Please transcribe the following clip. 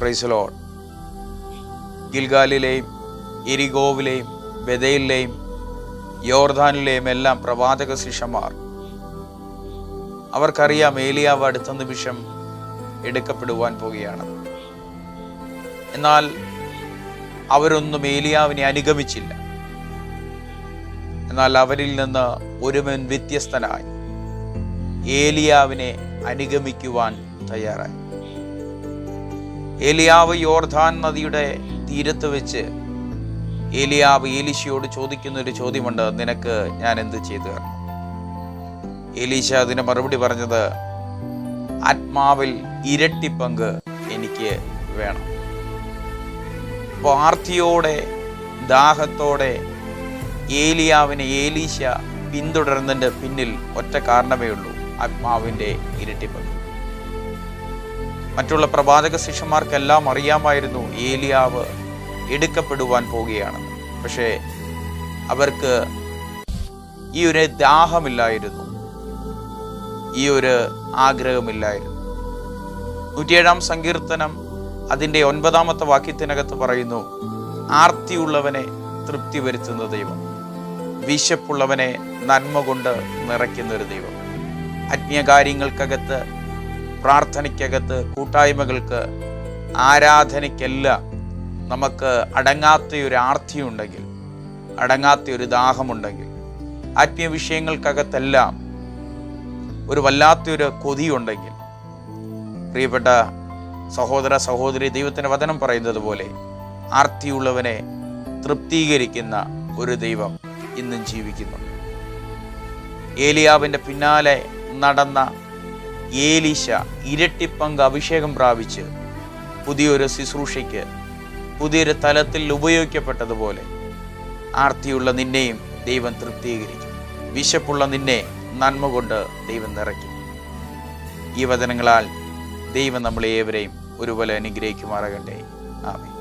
ക്രൈസലോൺ ഗിൽഗാലിലെയും എരിഗോവിലെയും ബദയിലെയും യോർദാനിലെയും എല്ലാം പ്രവാചക ശിഷ്യന്മാർ. അവർക്കറിയാം ഏലിയാവ് അടുത്ത നിമിഷം എടുക്കപ്പെടുവാൻ പോവുകയാണ്. എന്നാൽ അവരൊന്നും ഏലിയാവിനെ അനുഗമിച്ചില്ല. എന്നാൽ അവരിൽ നിന്ന് ഒരുവൻ വ്യത്യസ്തനായി. ഏലിയാവിനെ അനുഗമിക്കുവാൻ തയ്യാറായി. ഏലിയാവ് യോർധാൻ നദിയുടെ തീരത്ത് വെച്ച് ഏലിയാവ് ഏലിശയോട് ചോദിക്കുന്ന ഒരു ചോദ്യമുണ്ട്. നിനക്ക് ഞാൻ എന്ത് ചെയ്തു തരണം? ഏലീശ അതിന് മറുപടി പറഞ്ഞത് ആത്മാവിൽ ഇരട്ടി പങ്ക് എനിക്ക് വേണം. പാർത്ഥിയോടെ ദാഹത്തോടെ ഏലിയാവിനെ ഏലീശ പിന്തുടരുന്നതിന്റെ പിന്നിൽ ഒറ്റ കാരണമേ ഉള്ളൂ ആത്മാവിന്റെ ഇരട്ടി പങ്ക് മറ്റുള്ള പ്രവാചക ശിഷ്യന്മാർക്കെല്ലാം അറിയാമായിരുന്നു ഏലിയാവ് എടുക്കപ്പെടുവാൻ പോവുകയാണ്. പക്ഷേ അവർക്ക് ഈ ഒരു ദാഹമില്ലായിരുന്നു. ഈ ഒരു ആഗ്രഹമില്ലായിരുന്നു. നൂറ്റിയേഴാം സങ്കീർത്തനം അതിന്റെ ഒൻപതാമത്തെ വാക്യത്തിനകത്ത് പറയുന്നു ആർത്തിയുള്ളവനെ തൃപ്തി വരുത്തുന്ന ദൈവം വിശപ്പുള്ളവനെ നന്മ കൊണ്ട് നിറയ്ക്കുന്ന ഒരു ദൈവം. ആത്മീയകാര്യങ്ങൾക്കകത്ത് പ്രാർത്ഥനയ്ക്കകത്ത് കൂട്ടായ്മകൾക്ക് ആരാധനയ്ക്കെല്ലാം നമുക്ക് അടങ്ങാത്ത ഒരു ആർത്തിയുണ്ടെങ്കിൽ അടങ്ങാത്ത ഒരു ദാഹമുണ്ടെങ്കിൽ ആത്മീയ വിഷയങ്ങൾക്കകത്തെല്ലാം ഒരു വല്ലാത്തൊരു കൊതിയുണ്ടെങ്കിൽ പ്രിയപ്പെട്ട സഹോദര സഹോദരി ദൈവത്തിന്റെ വചനം പറയുന്നത് പോലെ ആർത്തിയുള്ളവനെ തൃപ്തീകരിക്കുന്ന ഒരു ദൈവം ഇന്നും ജീവിക്കുന്നുണ്ട്. ഏലിയാവിന്റെ പിന്നാലെ നടന്ന ഏലീശ ഇരട്ടിപ്പങ്ക് അഭിഷേകം പ്രാപിച്ച് പുതിയൊരു ശുശ്രൂഷയ്ക്ക് പുതിയൊരു തലത്തിൽ ഉപയോഗിക്കപ്പെട്ടതുപോലെ ആർത്തിയുള്ള നിന്നെയും ദൈവം തൃപ്തീകരിക്കും. വിശപ്പുള്ള നിന്നെ നന്മ കൊണ്ട് ദൈവം നിറയ്ക്കും. ഈ വചനങ്ങളാൽ ദൈവം നമ്മളേവരെയും ഒരുപോലെ അനുഗ്രഹിക്കുമാറാകട്ടെ. ആമേ